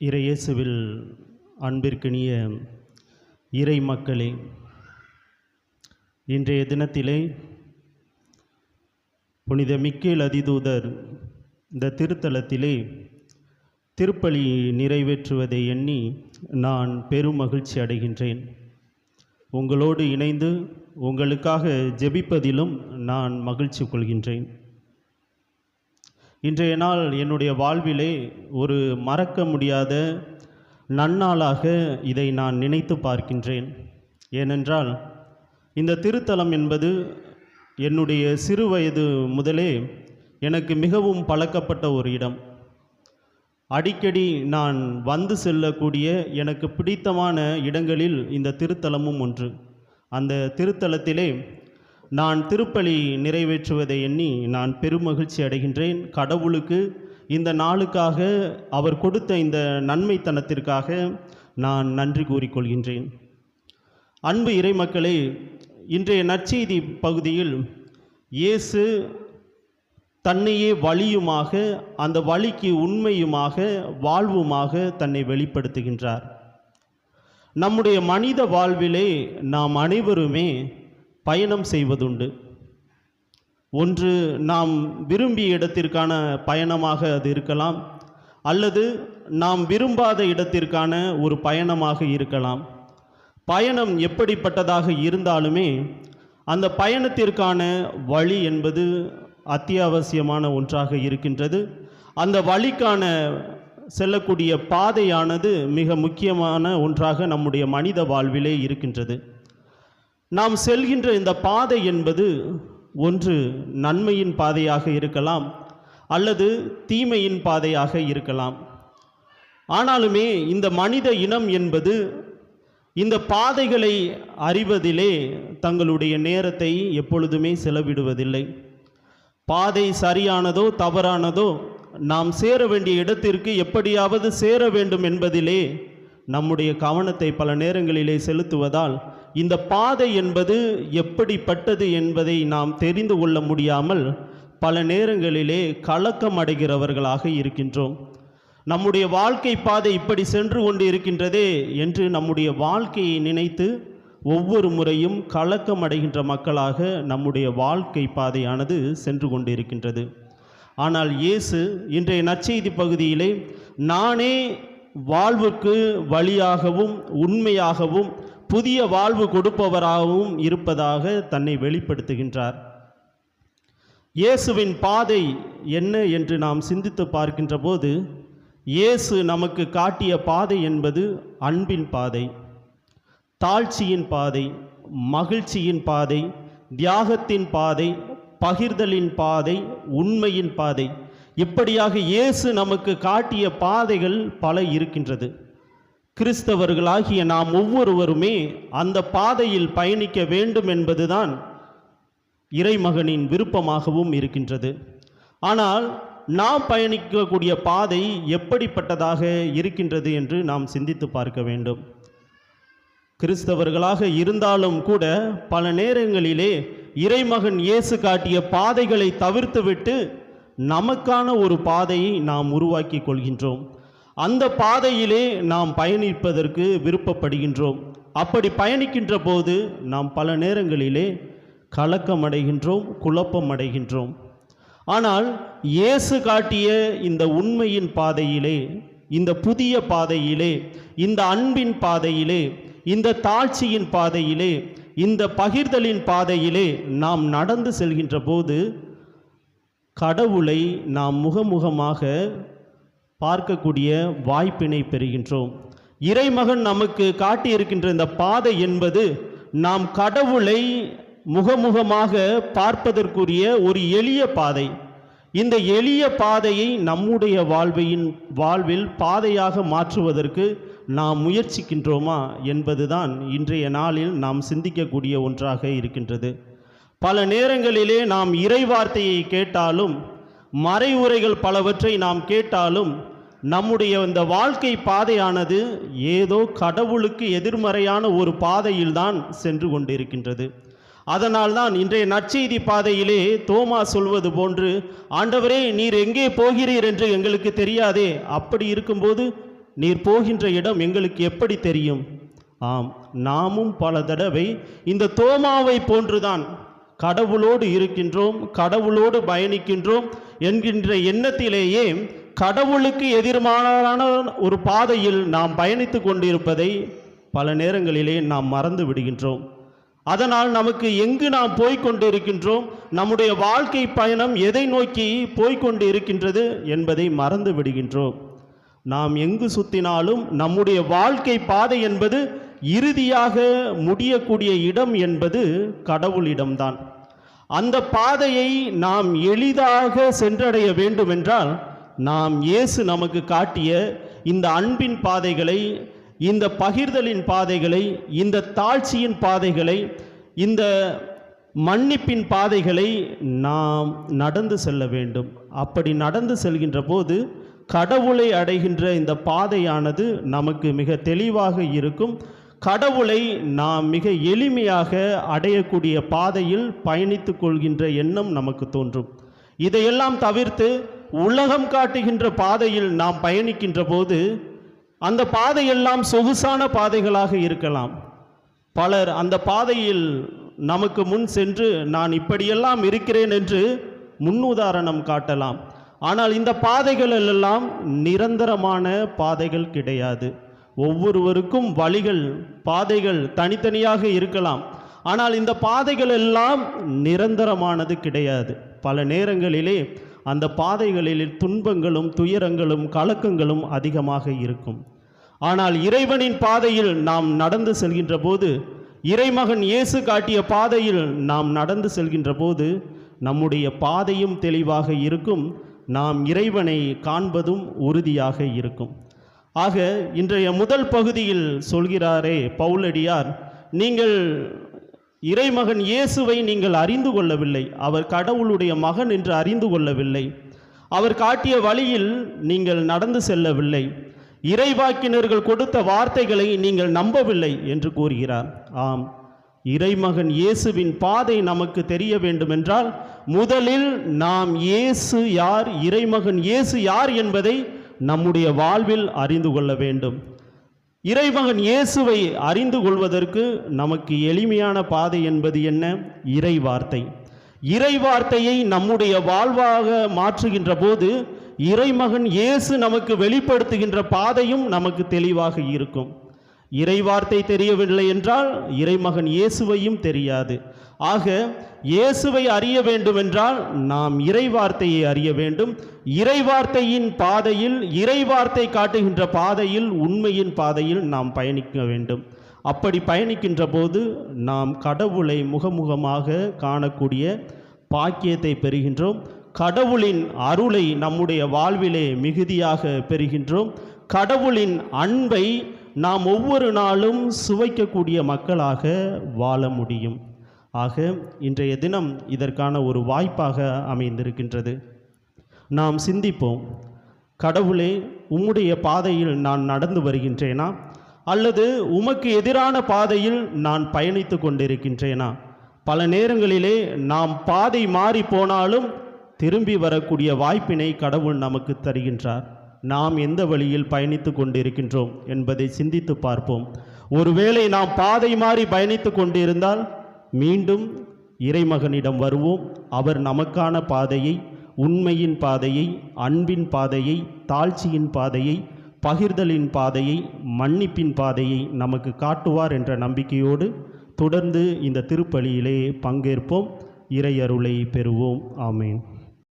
இறையேசுவில் அன்பிற்கினிய இறை மக்களே இன்றைய தினத்திலே புனித மிக்கேல் அதிதூதர் இந்த திருத்தலத்திலே திருப்பலி நிறைவேற்றுவதை எண்ணி நான் பெரும் மகிழ்ச்சி அடைகின்றேன். உங்களோடு இணைந்து உங்களுக்காக ஜெபிப்பதிலும் நான் மகிழ்ச்சி கொள்கின்றேன். இன்றைய நாள் என்னுடைய வாழ்விலே ஒரு மறக்க முடியாத நன்னாளாக இதை நான் நினைத்து பார்க்கின்றேன். ஏனென்றால் இந்த திருத்தலம் என்பது என்னுடைய சிறு வயது முதலே எனக்கு மிகவும் பழக்கப்பட்ட ஒரு இடம். அடிக்கடி நான் வந்து செல்லக்கூடிய எனக்கு பிடித்தமான இடங்களில் இந்த திருத்தலமும் ஒன்று. அந்த திருத்தலத்திலே நான் திருப்பலி நிறைவேற்றுவதை எண்ணி நான் பெருமகிழ்ச்சி அடைகின்றேன். கடவுளுக்கு இந்த நாளுக்காக அவர் கொடுத்த இந்த நன்மைத்தனத்திற்காக நான் நன்றி கூறிக்கொள்கின்றேன். அன்பு இறைமக்களே இன்றைய நற்செய்தி பகுதியில் இயேசு தன்னையே வழியுமாக அந்த வழிக்கு உண்மையுமாக வாழ்வுமாக தன்னை வெளிப்படுத்துகின்றார். நம்முடைய மனித வாழ்விலே நாம் அனைவருமே பயணம் செய்வதுண்டு. ஒன்று நாம் விரும்பிய இடத்திற்கான பயணமாக அது இருக்கலாம். அல்லது நாம் விரும்பாத இடத்திற்கான ஒரு பயணமாக இருக்கலாம். பயணம் எப்படிப்பட்டதாக இருந்தாலுமே அந்த பயணத்திற்கான வழி என்பது அத்தியாவசியமான ஒன்றாக இருக்கின்றது. அந்த வழிக்கான செல்லக்கூடிய பாதையானது மிக முக்கியமான ஒன்றாக நம்முடைய மனித வாழ்விலே இருக்கின்றது. நாம் செல்கின்ற இந்த பாதை என்பது ஒன்று நன்மையின் பாதையாக இருக்கலாம் அல்லது தீமையின் பாதையாக இருக்கலாம். ஆனாலுமே இந்த மனித இனம் என்பது இந்த பாதைகளை அறிவதிலே தங்களுடைய நேரத்தை எப்பொழுதுமே செலவிடுவதில்லை. பாதை சரியானதோ தவறானதோ நாம் சேர வேண்டிய இடத்திற்கு எப்படியாவது சேர வேண்டும் என்பதிலே நம்முடைய கவனத்தை பல நேரங்களிலே செலுத்துவதால் இந்த பாதை என்பது எப்படிப்பட்டது என்பதை நாம் தெரிந்து கொள்ள முடியாமல் பல நேரங்களிலே கலக்கம் அடைகிறவர்களாக இருக்கின்றோம். நம்முடைய வாழ்க்கை பாதை இப்படி சென்று கொண்டு இருக்கின்றதே என்று நம்முடைய வாழ்க்கையை நினைத்து ஒவ்வொரு முறையும் கலக்கம் அடைகின்ற மக்களாக நம்முடைய வாழ்க்கை பாதையானது சென்று கொண்டு இருக்கின்றது. ஆனால் இயேசு இன்றைய நற்செய்தி பகுதியிலே நானே வாழ்வுக்கு வழியாகவும் உண்மையாகவும் புதிய வாழ்வு கொடுப்பவராகவும் இருப்பதாக தன்னை வெளிப்படுத்துகின்றார். இயேசுவின் பாதை என்ன என்று நாம் சிந்தித்து பார்க்கின்ற போது இயேசு நமக்கு காட்டிய பாதை என்பது அன்பின் பாதை தாழ்ச்சியின் பாதை மகிழ்ச்சியின் பாதை தியாகத்தின் பாதை பகிர்தலின் பாதை உண்மையின் பாதை. இப்படியாக இயேசு நமக்கு காட்டிய பாதைகள் பல இருக்கின்றது. கிறிஸ்தவர்களாகிய நாம் ஒவ்வொருவருமே அந்த பாதையில் பயணிக்க வேண்டும் என்பதுதான் இறைமகனின் விருப்பமாகவும் இருக்கின்றது. ஆனால் நாம் பயணிக்கக்கூடிய பாதை எப்படிப்பட்டதாக இருக்கின்றது என்று நாம் சிந்தித்து பார்க்க வேண்டும். கிறிஸ்தவர்களாக இருந்தாலும் கூட பல நேரங்களிலே இறைமகன் இயேசு காட்டிய பாதைகளை தவிர்த்துவிட்டு நமக்கான ஒரு பாதையை நாம் உருவாக்கி கொள்கின்றோம். அந்த பாதையிலே நாம் பயணிப்பதற்கு விருப்பப்படுகின்றோம். அப்படி பயணிக்கின்ற போது நாம் பல நேரங்களிலே கலக்கம் அடைகின்றோம் குழப்பம் அடைகின்றோம் ஆனால் இயேசு காட்டிய இந்த உண்மையின் பாதையிலே இந்த புதிய பாதையிலே இந்த அன்பின் பாதையிலே இந்த தாழ்ச்சியின் பாதையிலே இந்த பகிர்தலின் பாதையிலே நாம் நடந்து செல்கின்ற போது கடவுளை நாம் முகமுகமாக பார்க்கக்கூடிய வாய்ப்பினை பெறுகின்றோம். இறைமகன் நமக்கு காட்டியிருக்கின்ற இந்த பாதை என்பது நாம் கடவுளை முகமுகமாக பார்ப்பதற்குரிய ஒரு எளிய பாதை. இந்த எளிய பாதையை நம்முடைய வாழ்வையின் வாழ்வில் பாதையாக மாற்றுவதற்கு நாம் முயற்சிக்கின்றோமா என்பதுதான் இன்றைய நாளில் நாம் சிந்திக்கக்கூடிய ஒன்றாக இருக்கின்றது. பல நேரங்களிலே நாம் இறை வார்த்தையை கேட்டாலும் மறைவுரைகள் பலவற்றை நாம் கேட்டாலும் நம்முடைய இந்த வாழ்க்கை பாதையானது ஏதோ கடவுளுக்கு எதிர்மறையான ஒரு பாதையில்தான் சென்று கொண்டிருக்கின்றது. அதனால்தான் இன்றைய நற்செய்தி பாதையிலே தோமா சொல்வது போன்று ஆண்டவரே நீர் எங்கே போகிறீர் என்று எங்களுக்கு தெரியாதே. அப்படி இருக்கும்போது நீர் போகின்ற இடம் எங்களுக்கு எப்படி தெரியும்? ஆம் நாமும் பல தடவை இந்த தோமாவை போன்றுதான் கடவுளோடு இருக்கின்றோம் கடவுளோடு பயணிக்கின்றோம் என்கின்ற எண்ணத்திலேயே கடவுளுக்கு எதிர்மாறான ஒரு பாதையில் நாம் பயணித்து கொண்டிருப்பதை பல நேரங்களிலே நாம் மறந்து விடுகின்றோம். அதனால் நமக்கு எங்கு நாம் போய்கொண்டிருக்கின்றோம் நம்முடைய வாழ்க்கை பயணம் எதை நோக்கி போய்கொண்டு இருக்கின்றது என்பதை மறந்து விடுகின்றோம். நாம் எங்கு சுத்தினாலும் நம்முடைய வாழ்க்கை பாதை என்பது இறுதியாக முடியக்கூடிய இடம் என்பது கடவுளிடம்தான். அந்த பாதையை நாம் எளிதாக சென்றடைய வேண்டுமென்றால் நாம் இயேசு நமக்கு காட்டிய இந்த அன்பின் பாதைகளை இந்த பகிர்தலின் பாதைகளை இந்த தாழ்ச்சியின் பாதைகளை இந்த மன்னிப்பின் பாதைகளை நாம் நடந்து செல்ல வேண்டும். அப்படி நடந்து செல்கின்ற போது கடவுளை அடைகின்ற இந்த பாதையானது நமக்கு மிக தெளிவாக இருக்கும். கடவுளை நாம் மிக எளிமையாக அடையக்கூடிய பாதையில் பயணித்து கொள்கின்ற எண்ணம் நமக்கு தோன்றும். இதையெல்லாம் தவிர்த்து உலகம் காட்டுகின்ற பாதையில் நாம் பயணிக்கின்ற போது அந்த பாதையெல்லாம் சொகுசான பாதைகளாக இருக்கலாம். பலர் அந்த பாதையில் நமக்கு முன் சென்று நான் இப்படியெல்லாம் இருக்கிறேன் என்று முன்னுதாரணம் காட்டலாம். ஆனால் இந்த பாதைகள் எல்லாம் நிரந்தரமான பாதைகள் கிடையாது. ஒவ்வொருவருக்கும் வழிகள் பாதைகள் தனித்தனியாக இருக்கலாம். ஆனால் இந்த பாதைகள் எல்லாம் நிரந்தரமானது கிடையாது. பல நேரங்களிலே அந்த பாதைகளில் துன்பங்களும் துயரங்களும் கலக்கங்களும் அதிகமாக இருக்கும். ஆனால் இறைவனின் பாதையில் நாம் நடந்து செல்கின்ற போது இறைமகன் இயேசு காட்டிய பாதையில் நாம் நடந்து செல்கின்ற போது நம்முடைய பாதையும் தெளிவாக இருக்கும் நாம் இறைவனை காண்பதும் உறுதியாக இருக்கும். ஆக இன்றைய முதல் பகுதியில் சொல்கிறாரே பவுலடியார் நீங்கள் இறைமகன் இயேசுவை நீங்கள் அறிந்து கொள்ளவில்லை. அவர் கடவுளுடைய மகன் என்று அறிந்து கொள்ளவில்லை. அவர் காட்டிய வழியில் நீங்கள் நடந்து செல்லவில்லை. இறைவாக்கினர்கள் கொடுத்த வார்த்தைகளை நீங்கள் நம்பவில்லை என்று கூறுகிறார். ஆம். இறைமகன் இயேசுவின் பாதை நமக்கு தெரிய வேண்டுமென்றால் முதலில் நாம் இயேசு யார் இறைமகன் இயேசு யார் என்பதை நம்முடைய வாழ்வில் அறிந்து கொள்ள வேண்டும். இறைமகன் இயேசுவை அறிந்து கொள்வதற்கு நமக்கு எளிமையான பாதை என்பது என்ன? இறை வார்த்தை இறை வார்த்தையை நம்முடைய வாழ்வாக மாற்றுகின்ற போது இறைமகன் இயேசு நமக்கு வெளிப்படுத்துகின்ற பாதையும் நமக்கு தெளிவாக இருக்கும். இறை வார்த்தை தெரியவில்லை என்றால் இறைமகன் இயேசுவையும் தெரியாது. ஆக இயேசுவை அறிய வேண்டுமென்றால் நாம் இறை வார்த்தையை அறிய வேண்டும். இறை வார்த்தையின் பாதையில் இறை வார்த்தை காட்டுகின்ற பாதையில் உண்மையின் பாதையில் நாம் பயணிக்க வேண்டும். அப்படி பயணிக்கின்ற போது நாம் கடவுளை முகமுகமாக காணக்கூடிய பாக்கியத்தை பெறுகின்றோம். கடவுளின் அருளை நம்முடைய வாழ்விலே மிகுதியாக பெறுகின்றோம். கடவுளின் அன்பை நாம் ஒவ்வொரு நாளும் சுவைக்கக்கூடிய மக்களாக வாழ முடியும். ஆக இன்றைய தினம் இதற்கான ஒரு வாய்ப்பாக அமைந்திருக்கின்றது. நாம் சிந்திப்போம் கடவுளே உம்முடைய பாதையில் நான் நடந்து வருகின்றேனா? அல்லது உமக்கு எதிரான பாதையில் நான் பயணித்து கொண்டிருக்கின்றேனா? பல நேரங்களிலே நாம் பாதை மாறி போனாலும் திரும்பி வரக்கூடிய வாய்ப்பினை கடவுள் நமக்கு தருகின்றார். நாம் எந்த வழியில் பயணித்து கொண்டிருக்கின்றோம் என்பதை சிந்தித்து பார்ப்போம். ஒருவேளை நாம் பாதை மாறி பயணித்து கொண்டிருந்தால் மீண்டும் இறைமகனிடம் வருவோம். அவர் நமக்கான பாதையை உண்மையின் பாதையை அன்பின் பாதையை தாழ்ச்சியின் பாதையை பகிர்தலின் பாதையை மன்னிப்பின் பாதையை நமக்கு காட்டுவார் என்ற நம்பிக்கையோடு தொடர்ந்து இந்த திருப்பலியிலே பங்கேற்போம். இறையருளை பெறுவோம். ஆமேன்.